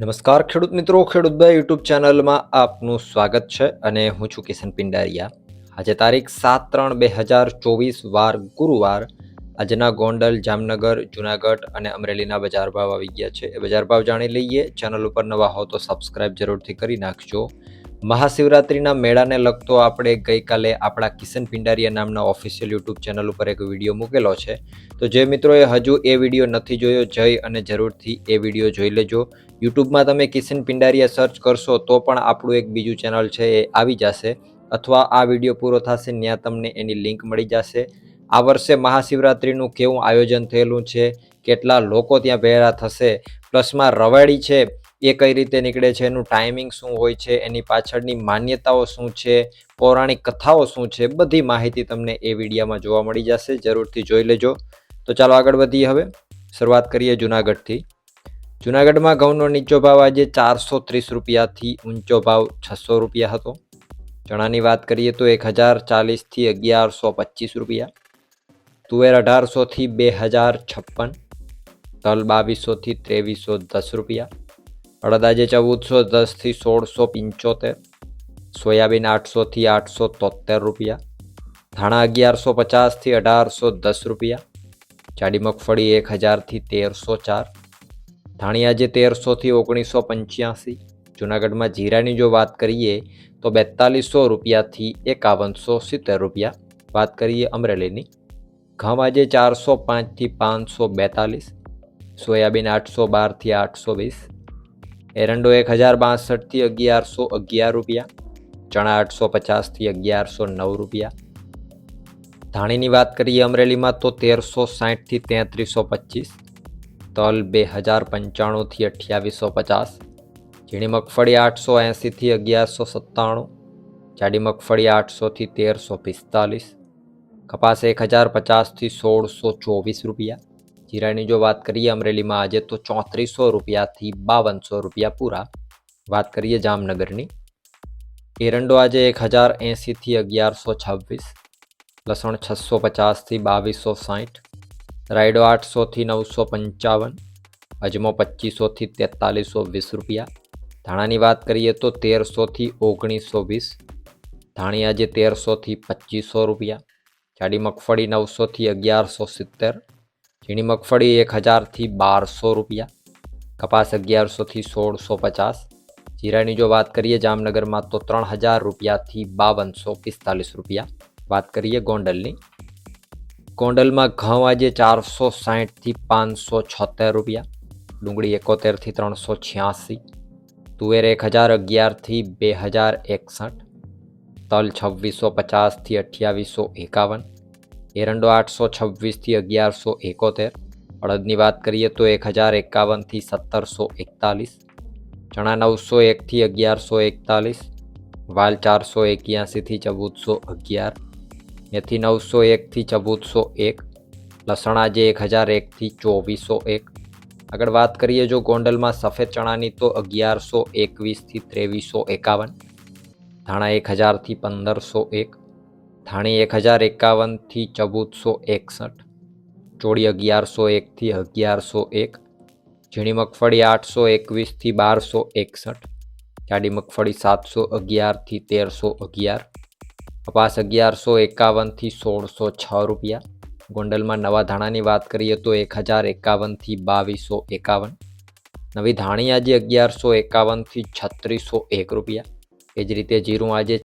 નમસ્કાર ખેડૂત મિત્રો, ખેડૂત ભાઈ યુટ્યુબ ચેનલમાં આપનું સ્વાગત છે અને હું છું કિશન પિંડારિયા. આજે તારીખ સાત ત્રણ બે હજાર ચોવીસ, વાર ગુરુવાર. આજના ગોંડલ, જામનગર, જુનાગઢ અને અમરેલીના બજાર ભાવ આવી ગયા છે. એ બજાર ભાવ જાણી લઈએ. ચેનલ ઉપર નવા હો તો સબસ્ક્રાઇબ જરૂરથી કરી નાખજો. મહાશિવરાત્રિના મેળાને લગતો આપણે ગઈકાલે આપણા કિશન પિંડારિયા નામના ઓફિશિયલ યુટ્યુબ ચેનલ ઉપર એક વીડિયો મૂકેલો છે. તો જે મિત્રોએ હજુ એ વીડિયો નથી જોયો, જઈ અને જરૂરથી એ વીડિયો જોઈ લેજો. યુટ્યુબમાં તમે કિશન પિંડારિયા સર્ચ કરશો તો પણ આપણું એક બીજું ચેનલ છે એ આવી જશે. અથવા આ વીડિયો પૂરો થશે ત્યાં તમને એની લિંક મળી જશે. આ વર્ષે મહાશિવરાત્રિનું કેવું આયોજન થયેલું છે, કેટલા લોકો ત્યાં ભેગા થશે. પ્લસમાં રવાડી છે એ કઈ રીતે નીકળે છે, એનું ટાઈમિંગ શું હોય છે, એની પાછળની માન્યતાઓ શું છે, પૌરાણિક કથાઓ શું છે, બધી માહિતી તમને એ વિડીયામાં જોવા મળી જશે, જરૂરથી જોઈ લેજો. તો ચાલો આગળ વધીએ હવે. શરૂઆત કરીએ જુનાગઢથી. જુનાગઢમાં ઘઉંનો નીચો ભાવ આજે ચારસો ત્રીસ રૂપિયાથી ઊંચો ભાવ છસો રૂપિયા હતો. ચણાની વાત કરીએ તો એક હજાર ચાલીસથી અગિયારસો પચીસ રૂપિયા. તુવેર અઢારસોથી બે હજાર છપ્પન. તલ બાવીસોથી ત્રેવીસો દસ રૂપિયા. અડદ આજે ચૌદસો દસથી સોળસો પંચોતેર, સોયાબીન આઠસોથી આઠસો તોતેર રૂપિયા, ધાણા અગિયારસો પચાસથી અઢારસો દસ રૂપિયા, જાડી મગફળી એક હજારથી તેરસો ચાર, ધાણી આજે તેરસોથી ઓગણીસો પંચ્યાસી, જુનાગઢમાં જીરાની જો વાત કરીએ તો બેતાલીસો રૂપિયાથી એકાવનસો સિત્તેર રૂપિયા, વાત કરીએ અમરેલીની. ઘઉં આજે ચારસો પાંચથી પાંચસો બેતાલીસ, સોયાબીન આઠસો બારથી આઠસો વીસ એરંડો એક હજાર બાસઠથી અગિયારસો અગિયાર રૂપિયા, ચણા આઠસો પચાસથી અગિયારસો નવ રૂપિયા. ધાણીની વાત કરીએ અમરેલીમાં તો તેરસો સાહીઠથી તેત્રીસો પચીસ, તલ બે હજાર પંચાણુંથી અઠ્યાવીસો પચાસ, ઝીણી મગફળી આઠસો એંસીથી અગિયારસો સત્તાણું, જાડી મગફળી આઠસોથી તેરસો પિસ્તાલીસ, કપાસ એક હજાર પચાસથી સોળસો ચોવીસ રૂપિયા જીરાની જો વાત કરીએ અમરેલીમાં આજે તો ચોત્રીસો રૂપિયાથી બાવનસો રૂપિયા પૂરા. વાત કરીએ જામનગરની. એરંડો આજે એક હજાર એંસીથી અગિયારસો છવ્વીસ, લસણ છસો પચાસથી બાવીસો સાઠ, રાયડો આઠસોથી નવસો પંચાવન, અજમો પચીસોથી તેતાલીસો વીસ રૂપિયા. ધાણાની વાત કરીએ તો તેરસોથી ઓગણીસો વીસ, ધાણી આજે તેરસોથી પચીસો રૂપિયા. જાડી મગફળી નવસોથી અગિયારસો સિત્તેર ઝીણી મગફળી એક હજારથી બારસો રૂપિયા, કપાસ અગિયારસોથી સોળસો પચાસ, જીરાની જો વાત કરીએ જામનગરમાં તો ત્રણ હજાર રૂપિયાથી બાવનસો પિસ્તાલીસ રૂપિયા. વાત કરીએ ગોંડલની, ગોંડલમાં ઘઉં આજે ચારસો સાહીઠથી પાંચસો છોતેર રૂપિયા, ડુંગળી એકોતેરથી ત્રણસો છ્યાસી, તુવેર એક હજાર અગિયારથી બે હજાર એકસઠ, તલ છવ્વીસો પચાસથી અઠ્યાવીસો એકાવન એરંડો આઠસો છવ્વીસથી અગિયારસો એકોતેર અડદની વાત કરીએ તો એક હજાર એકાવનથી સત્તરસો એકતાલીસ ચણા નવસો એકથી અગિયારસો એકતાલીસ વાલ ચારસો એક્યાસીથી ચૌદસો અગિયાર મેથી નવસો એકથી ચૌદસો એક લસણ આજે એક હજાર એકથી ચોવીસો એક આગળ વાત કરીએ જો ગોંડલમાં સફેદ ચણાની તો અગિયારસો એકવીસથી ત્રેવીસો એકાવન ધાણા એક હજારથી પંદરસો એક ધાણી એક હજાર એકાવનથી ચૌદસો એકસઠ, ચોળી અગિયારસો એકથી અગિયારસો એક, ઝીણી મગફળી આઠસો એકવીસથી બારસો એકસઠ, જાડી મગફળી સાતસો અગિયારથી તેરસો અગિયાર, કપાસ અગિયારસો એકાવનથી સોળસો છ રૂપિયા, ગોંડલમાં નવા ધાણાની વાત કરીએ તો એક હજાર એકાવનથી બાવીસો એકાવન, નવી ધાણી આજે અગિયારસો એકાવનથી છત્રીસો એક રૂપિયા, એ જ રીતે જીરું આજે